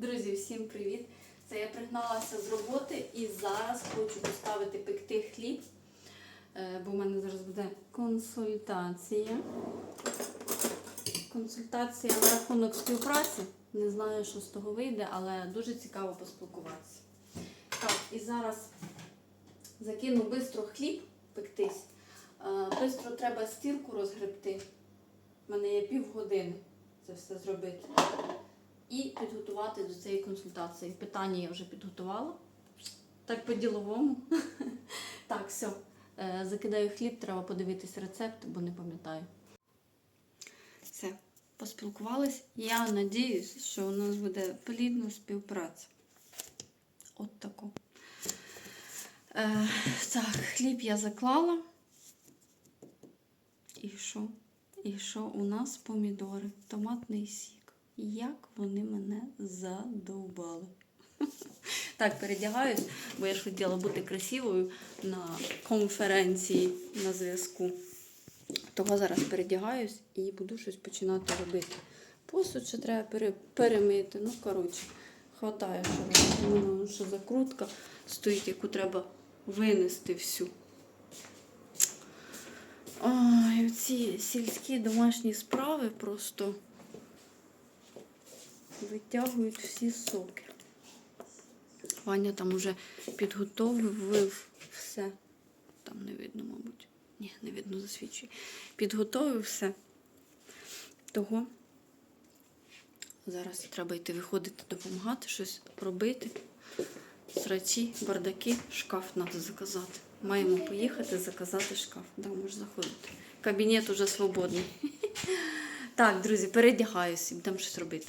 Друзі, всім привіт! Це я пригналася з роботи і зараз хочу поставити пекти хліб, Е, бо в мене зараз буде консультація. Консультація на рахунок співпраці. Не знаю, що з того вийде, але дуже цікаво поспілкуватися. Так, і зараз закину бистро хліб пектись. Е, Бистро треба стірку розгребти. У мене є півгодини це все зробити. І підготувати до цієї консультації. Питання я вже підготувала. Так по-діловому. Так, все. Закидаю хліб, треба подивитись рецепт, бо не пам'ятаю. Все, поспілкувались. Я надіюсь, що у нас буде плідна співпраця. От таку. Е, так, хліб я заклала. І що? І що у нас помідори, томатний сік. Як вони мене задовбали. Так, передягаюсь, бо я ж хотіла бути красивою на конференції на зв'язку. Того зараз передягаюсь і буду щось починати робити. Посуд ще треба пере- перемити. Ну, коротше, хватає, що мене ще закрутка стоїть, яку треба винести всю. Ой, ці сільські домашні справи просто витягують всі соки. Ваня там уже підготовив все. Там не видно, мабуть. Ні, не видно, засвідчує. Підготовив все. Того зараз треба йти виходити, допомагати, щось робити. Срачі, бардаки, шкаф треба заказати. Маємо поїхати заказати шкаф. Да, можеш заходити. Кабінет уже свободний. Так, друзі, передягаюся, будемо щось робити.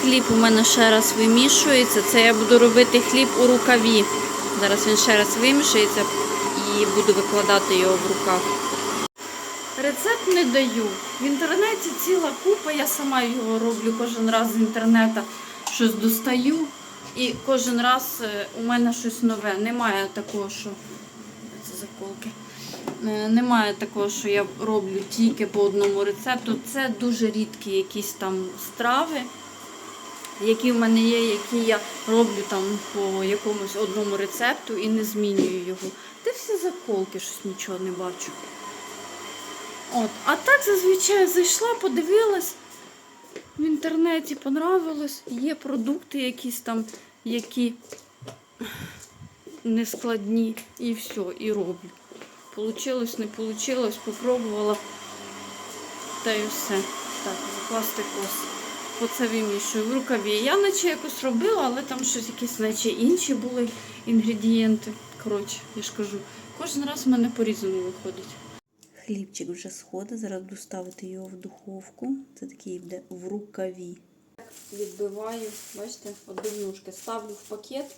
Хліб у мене ще раз вимішується. Це я буду робити хліб у рукаві. Зараз він ще раз вимішується і буду викладати його в рукав. Рецепт не даю. В інтернеті ціла купа, я сама його роблю кожен раз з інтернету, щось достаю. І кожен раз е, у мене щось нове. Немає такого, що це заколки. Е, Немає такого, що я роблю тільки по одному рецепту. Це дуже рідкі якісь там страви, які в мене є, які я роблю там по якомусь одному рецепту і не змінюю його. Де всі заколки, щось нічого не бачу. От. А так зазвичай зайшла, подивилась в інтернеті, понравилось. Є продукти якісь там, які нескладні, і все, і роблю. Получилось, не получилось, попробувала. Та й все. Так, закласти кос. Оце вимішую в рукаві. Я наче якось робила, але там щось якісь, наче інші були інгредієнти. Коротше, я ж кажу, кожен раз в мене по-різному виходить. Хлібчик вже сходить, зараз буду ставити його в духовку. Це такий буде в рукаві. Відбиваю, бачите, однушки. Ставлю в пакет.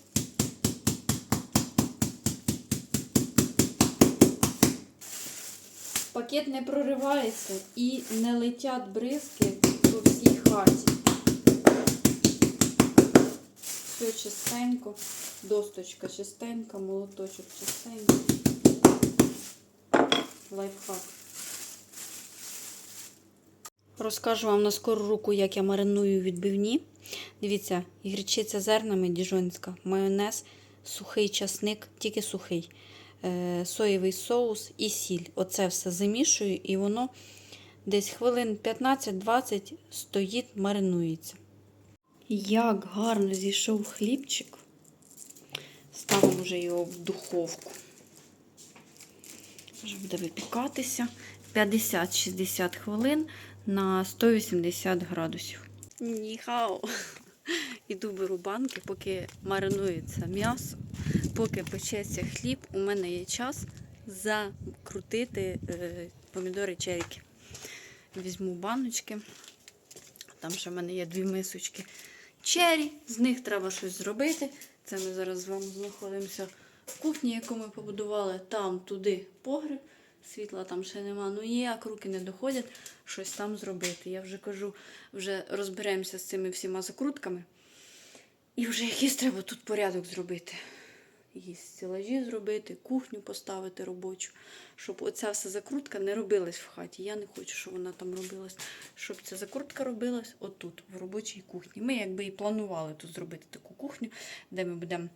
Пакет не проривається і не летять бризки хаті. Все чистенько, досточка чистенька, молоточок чистенький. Лайфхак. Розкажу вам на скору руку, як я мариную відбивні. Дивіться, гірчиця зернами діжонська, майонез, сухий часник, тільки сухий, е, соєвий соус і сіль. Оце все замішую і воно десь хвилин 15-20 стоїть, маринується. Як гарно зійшов хлібчик. Ставимо вже його в духовку. Вже буде випікатися 50-60 хвилин на 180 градусів. Ніхао. Іду беру банки, поки маринується м'ясо, поки печеться хліб, у мене є час закрутити е, помідори черіки. Візьму баночки. Там ще в мене є дві мисочки чері, з них треба щось зробити. Це ми зараз з вами знаходимося в кухні, яку ми побудували. Там туди погріб. Світла там ще нема. Ну ніяк руки не доходять щось там зробити. Я вже кажу, вже розберемося з цими всіма закрутками. І вже якийсь треба тут порядок зробити. І стелажі зробити, кухню поставити робочу, щоб оця вся закрутка не робилась в хаті. Я не хочу, щоб вона там робилась. Щоб ця закрутка робилась отут, в робочій кухні. Ми якби і планували тут зробити таку кухню, де ми будемо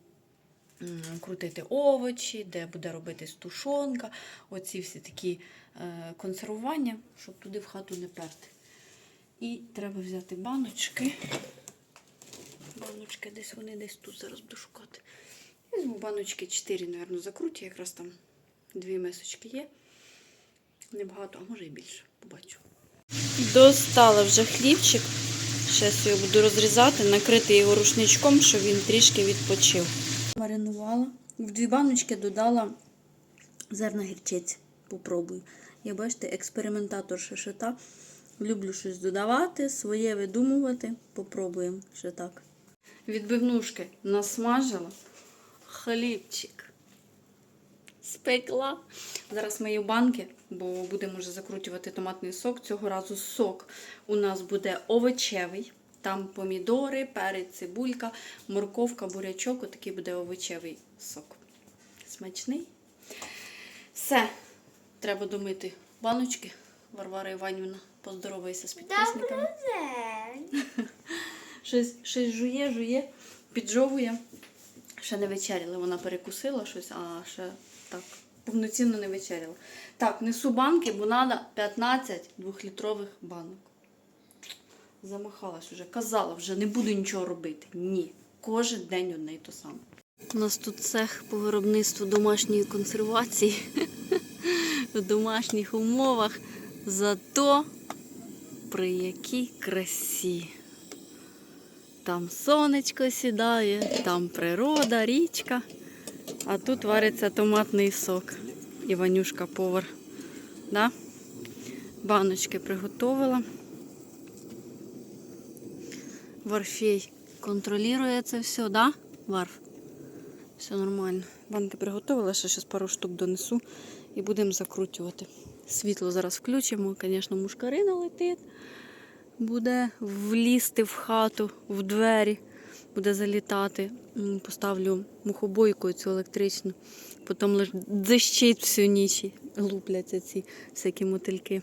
крутити овочі, де буде робитись тушонка, оці всі такі е, консервування, щоб туди в хату не перти. І треба взяти баночки. Баночки десь вони десь тут зараз буду шукати. Візьму баночки 4, мабуть, закруті, якраз там дві мисочки є. Небагато, а може і більше, побачу. Достала вже хлібчик. Зараз його буду розрізати, накрити його рушничком, щоб він трішки відпочив. Маринувала. В дві баночки додала зерна гірчиці. Попробую. Я бачите, експериментатор шишита. Люблю щось додавати, своє видумувати. Попробуємо ще так. Відбивнушки насмажила. Хлібчик. Спекла. Зараз мию банки, бо будемо вже закручувати томатний сок. Цього разу сок у нас буде овочевий. Там помідори, перець, цибулька, морковка, бурячок. Отакий буде овочевий сок. Смачний. Все. Треба домити баночки. Варвара Іванівна, поздоровайся з підписниками. день. Щось, щось жує, жує, піджовує. Ще не вечеряли. Вона перекусила щось, а ще так повноцінно не вечеряла. Так, несу банки, бо треба 15 двохлітрових банок. Замахалась вже. Казала, вже не буду нічого робити. Ні. Кожен день одне і то саме. У нас тут цех по виробництву домашньої консервації в домашніх умовах. Зато при якій красі. Там сонечко сідає, там природа, річка. А тут вариться томатний сок. Іванюшка повар. Да? Баночки приготувала. Варфей контролює це все, да? Варф? Все нормально. Банки приготувала, ще зараз пару штук донесу і будемо закручувати. Світло зараз включимо, звісно, мушкарина летить буде влізти в хату, в двері, буде залітати. Поставлю мухобойку цю електричну. Потім лиш дзищить всю ніч. і Лупляться ці всякі мотильки.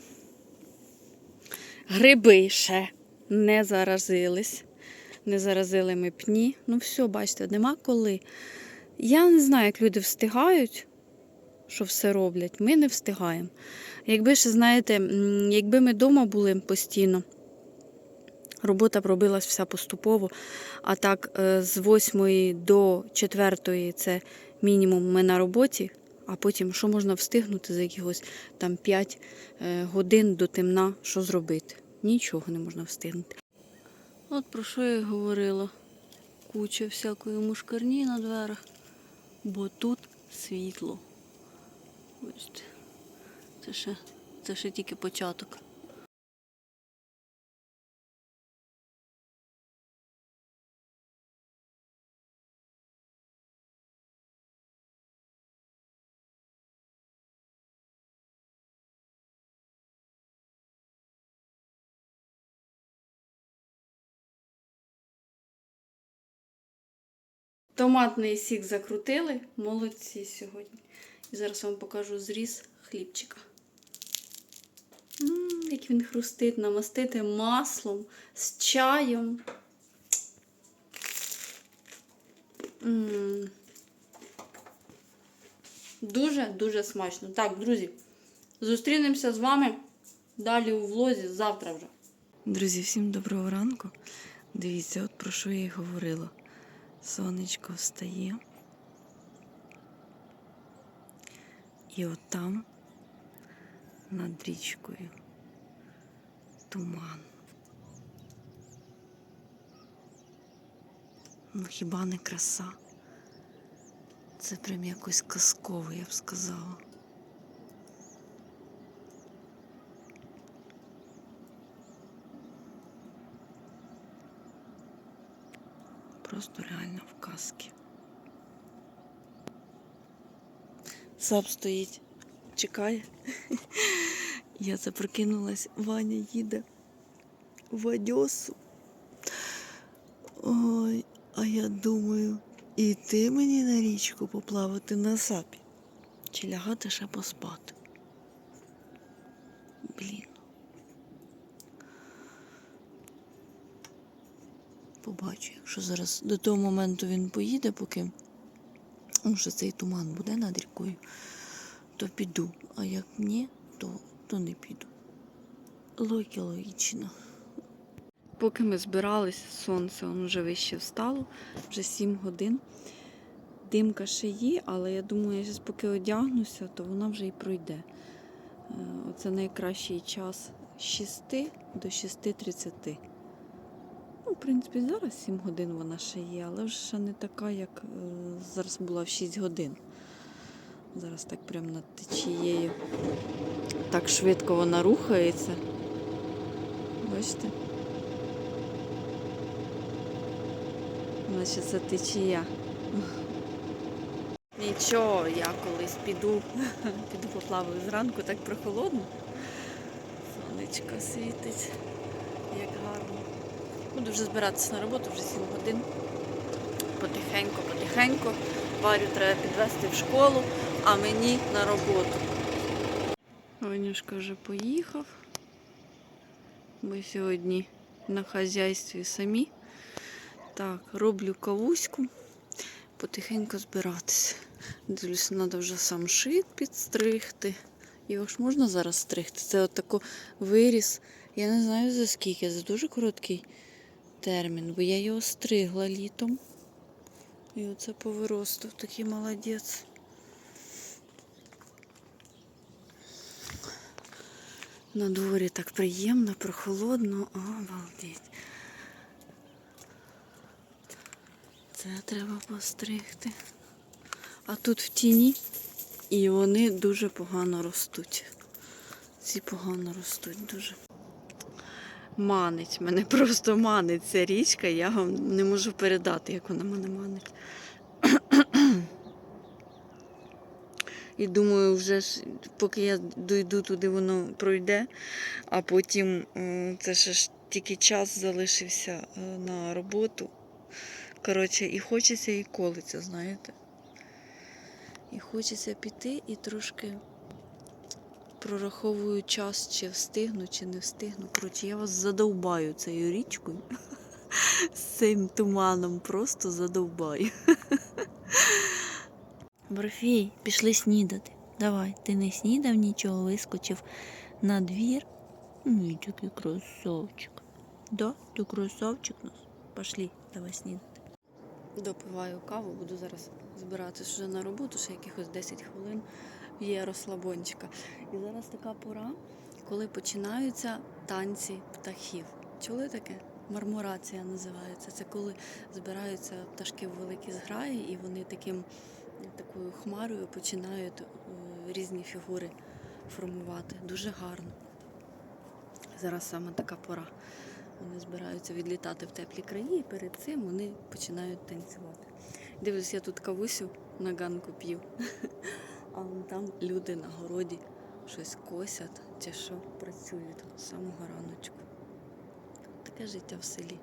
Гриби ще не заразились. Не заразили ми пні. Ну все, бачите, нема коли. Я не знаю, як люди встигають, що все роблять. Ми не встигаємо. Якби ще, знаєте, якби ми вдома були постійно, Робота робилась вся поступово. А так, е, з 8 до 4 це мінімум ми на роботі, а потім що можна встигнути за якихось там 5 е, годин до темна, що зробити? Нічого не можна встигнути. От про що я говорила. Куча всякої мушкарні на дверях, бо тут світло. Бачите, це ще, це ще тільки початок. Томатний сік закрутили, молодці сьогодні. І зараз вам покажу зріз хлібчика. М, як він хрустить, намастити маслом з чаєм. М. Дуже-дуже смачно. Так, друзі, зустрінемося з вами далі у влозі завтра вже. Друзі, всім доброго ранку. Дивіться, от про що я й говорила. Сонечко встає. І от там, над річкою, туман. Ну хіба не краса? Це прям якось казково, я б сказала. Просто реально в казці. Сап стоїть, чекає. Я це Ваня їде в Одесу. Ой, а я думаю, І ти мені на річку поплавати на сапі. Чи лягати ще поспати? Блін. Побачу, якщо зараз до того моменту він поїде, поки ну, що цей туман буде над рікою, то піду. А як ні, то, то не піду. Логіка логічно. Поки ми збирались, сонце воно вже вище встало, вже 7 годин. Димка ще є, але я думаю, я зараз поки одягнуся, то вона вже і пройде. Е, Оце найкращий час з 6 до 6.30. В принципі, зараз 7 годин вона ще є, але вже не така, як е, зараз була в 6 годин. Зараз так прямо над течією. Так швидко вона рухається. Бачите? Наче це течія. Нічого, я колись піду, піду поплаваю зранку, так прохолодно. Сонечко світить, як гарно. Буду вже збиратися на роботу, вже 7 годин. Потихеньку, потихеньку. Варю треба підвезти в школу, а мені на роботу. Ванюшка вже поїхав. Ми сьогодні на хазяйстві самі. Так, роблю кавуську, потихеньку збиратися. Дивлюся, треба вже сам шит підстригти. Його ж можна зараз стригти. Це от тако виріс. Я не знаю за скільки, це дуже короткий термін, бо я його стригла літом. І оце повиростав, такий молодець. На дворі так приємно, прохолодно, обалдеть. Це треба постригти. А тут в тіні і вони дуже погано ростуть. Ці погано ростуть дуже. Манить, мене просто манить ця річка, я вам не можу передати, як вона мене манить. І думаю, вже ж, поки я дойду туди, воно пройде, а потім це ж тільки час залишився е, на роботу. Коротше, і хочеться, і колиться, знаєте. І хочеться піти і трошки прораховую час, чи встигну, чи не встигну. Коротше, я вас задовбаю цією річкою. З цим туманом просто задовбаю. Брофій, пішли снідати. Давай, ти не снідав нічого, вискочив на двір. Ні, такий красавчик. Да, ти красавчик у нас. Пошли, давай снідати. Допиваю каву, буду зараз збиратися вже на роботу, ще якихось 10 хвилин є розслабончика. І зараз така пора, коли починаються танці птахів. Чули таке? Мармурація називається. Це коли збираються пташки в великі зграї, і вони таким, такою хмарою починають е, різні фігури формувати. Дуже гарно. Зараз саме така пора. Вони збираються відлітати в теплі краї, і перед цим вони починають танцювати. Дивлюсь, я тут кавусю на ганку п'ю, а там люди на городі щось косять чи що працюють з самого раночку. Таке життя в селі.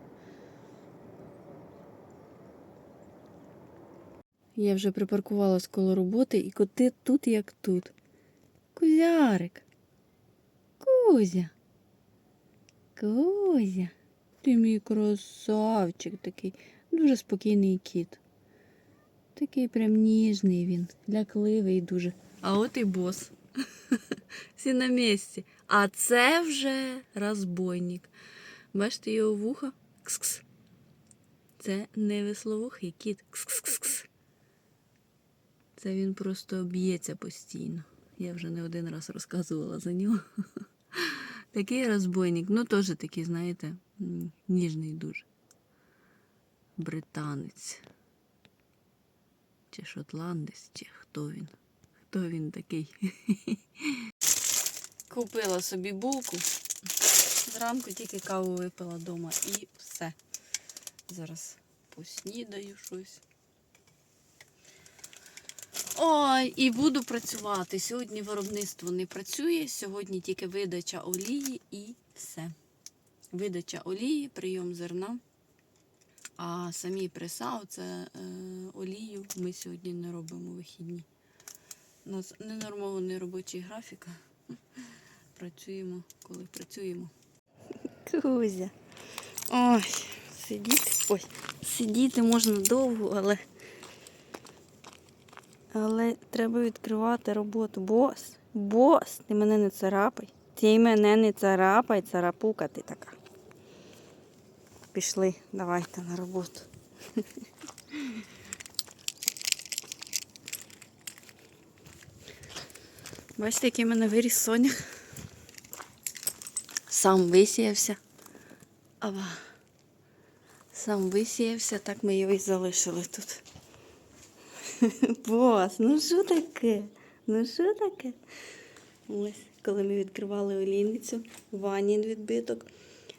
Я вже припаркувалась коло роботи і коти тут як тут. Кузярик. Кузя. Кузя. Ти мій красавчик такий, дуже спокійний кіт. Такий прям ніжний він, лякливий дуже. А от і бос. Всі на місці. А це вже розбойник. Бачите його вуха? Кс-кс. Це не весловухий кіт. Кс-кс-кс. Це він просто б'ється постійно. Я вже не один раз розказувала за нього. Такий розбойник, ну теж такий, знаєте, ніжний дуже. Британець. Чи шотландець, чи хто він? Хто він такий? Купила собі булку. Зранку тільки каву випила вдома і все. Зараз поснідаю щось. Ой, і буду працювати. Сьогодні виробництво не працює, сьогодні тільки видача олії і все. Видача олії, прийом зерна. А самі преса, це е, олію ми сьогодні не робимо вихідні. У нас ненормований робочий графік. Працюємо, коли працюємо. Кузя. Ой, сидіти. Ой, сидіти можна довго, але. Але треба відкривати роботу. Бос, бос, ти мене не царапай. Ти мене не царапай, царапука ти така. Пішли, давайте на роботу. Бачите, який в мене виріс соняк. Сам висіявся. Ава. Сам висіявся, так ми його і залишили тут. Бос, ну що таке? Ну що таке? Ось, коли ми відкривали олійницю, Ванін відбиток,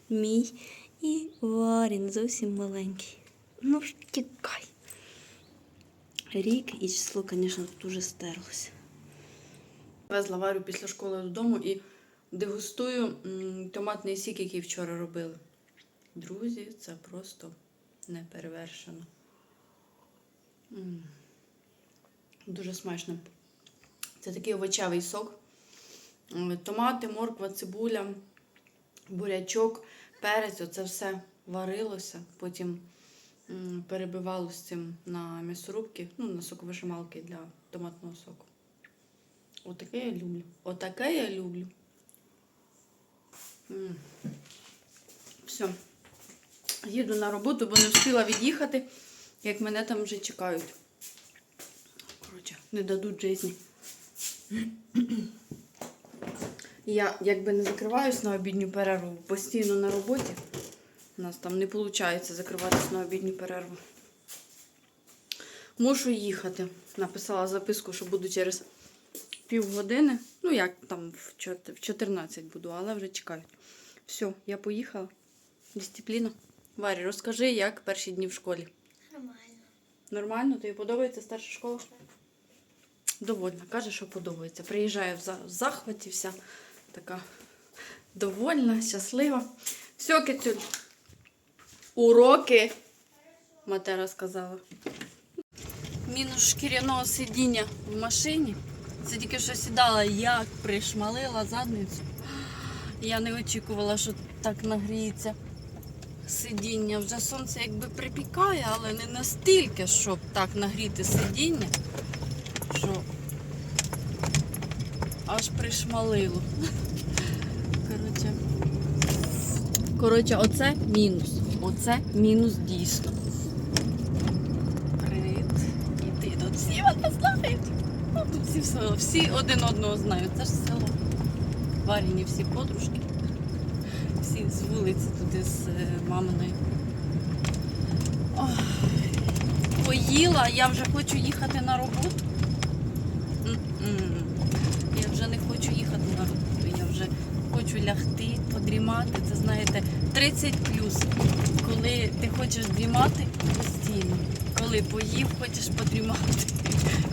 мій і Варін зовсім маленький. Ну ж тікай. Рік і число, звісно, тут уже стерлося. Везла Варю після школи додому і дегустую томатний сік, який вчора робили. Друзі, це просто неперевершено. Дуже смачно. Це такий овочевий сок. Томати, морква, цибуля, бурячок, перець оце все варилося. Потім перебивалося цим на м'ясорубки, ну, на соковижималки для томатного соку. Отаке я люблю. Отаке я люблю. Все. Їду на роботу, бо не встигла від'їхати, як мене там вже чекають. Коротше, не дадуть житті. Я якби не закриваюсь на обідню перерву, постійно на роботі. У нас там не виходить закриватися на обідню перерву. Мушу їхати. Написала записку, що буду через півгодини. Ну, як там в 14 буду, але вже чекають. Все, я поїхала. Дисципліна. Варі, розкажи, як перші дні в школі. Нормально. Нормально? Тобі подобається старша школа? Довольна. Каже, що подобається. Приїжджає в захваті, вся така довольна, щаслива. Все, Кицюль. Уроки. Матера сказала. Мінус шкіряного сидіння в машині. Це тільки що сідала, як пришмалила задницю. Я не очікувала, що так нагріється сидіння. Вже сонце якби припікає, але не настільки, щоб так нагріти сидіння, що аж пришмалило. Коротше, Коротше, оце мінус. Оце мінус дійсно. Привіт. І ти тут всі мене знають. Ну, тут всі, все- всі один одного знають. Це ж село. Варені всі подружки. Всі з вулиці туди з е, маминою. Поїла, я вже хочу їхати на роботу. М-м. Я вже не хочу їхати на роботу. Я вже хочу лягти, подрімати. Це знаєте, 30 плюс. Коли ти хочеш дрімати постійно. Коли поїв, хочеш подрімати.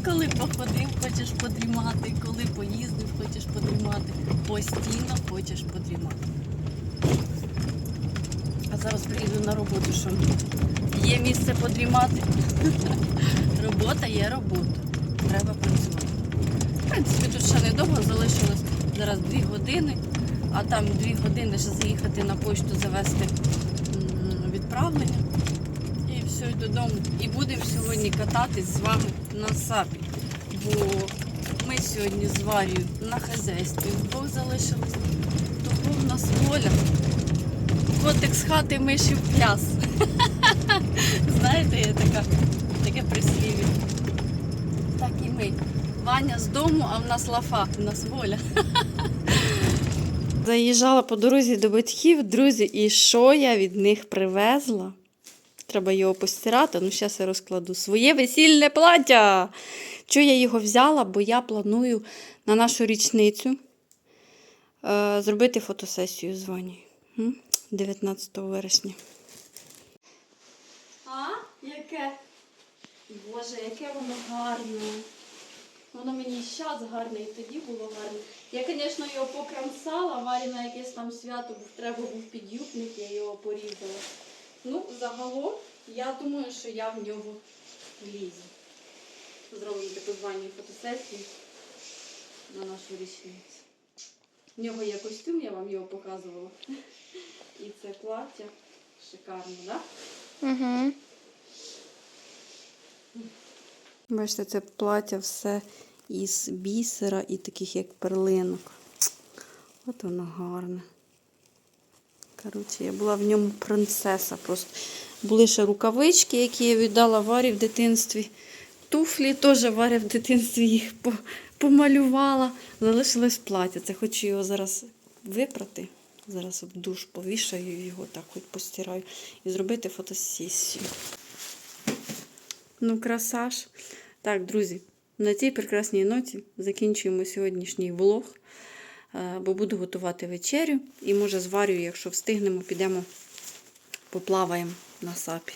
Коли походив, хочеш подрімати. Коли поїздив, хочеш подрімати. Постійно хочеш подрімати. А зараз приїду на роботу, що є місце подрімати. Робота є робота. Треба працювати. В принципі, тут ще недовго залишилось зараз 2 години, а там 2 години ще заїхати на почту, завести відправлення. І все, й додому. І будемо сьогодні кататись з вами на сапі. Бо ми сьогодні з Варією на хазяйстві. Вдвох залишились. Того в нас воля. Котик з хати миші в пляс. Знаєте, є така, таке прислів'я. Так і ми. Ваня з дому, а в нас лафа, в нас воля. Заїжджала по дорозі до батьків, друзі, і що я від них привезла? Треба його постирати, ну зараз я розкладу своє весільне плаття. Чого я його взяла? Бо я планую на нашу річницю е, зробити фотосесію з Ванією. 19 вересня. А? Яке? Боже, яке воно гарне. Воно мені щас гарне і тоді було гарне. Я, звісно, його покрамсала, Варі на якесь там свято був, треба був підюбник, я його порізала. Ну, загалом Я думаю, що я в нього влізу. Зробимо таку звані фотосесію на нашу річницю. В нього є костюм, я вам його показувала. І це плаття. Шикарно, так? Угу. Бачите, це плаття все із бісера і таких як перлинок. От воно гарне. Коротше, я була в ньому принцеса просто. Були ще рукавички, які я віддала Варі в дитинстві. Туфлі теж Варя в дитинстві їх помалювала. Залишилось плаття. Це хочу його зараз випрати. Зараз в душ повішаю його, так хоч постираю. І зробити фотосесію. Ну, красаж. Так, друзі, на цій прекрасній ноті закінчуємо сьогоднішній влог, е, бо буду готувати вечерю. І може з Варію, якщо встигнемо, підемо поплаваємо на сапі.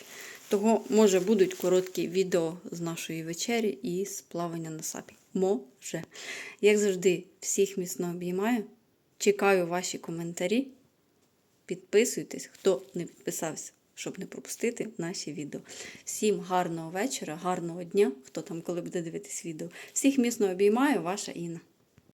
Того, може, будуть короткі відео з нашої вечері і з плавання на сапі. Може. Як завжди, всіх міцно обіймаю. Чекаю ваші коментарі. Підписуйтесь, хто не підписався, щоб не пропустити наші відео. Всім гарного вечора, гарного дня, хто там коли буде дивитись відео. Всіх міцно обіймаю, ваша Інна.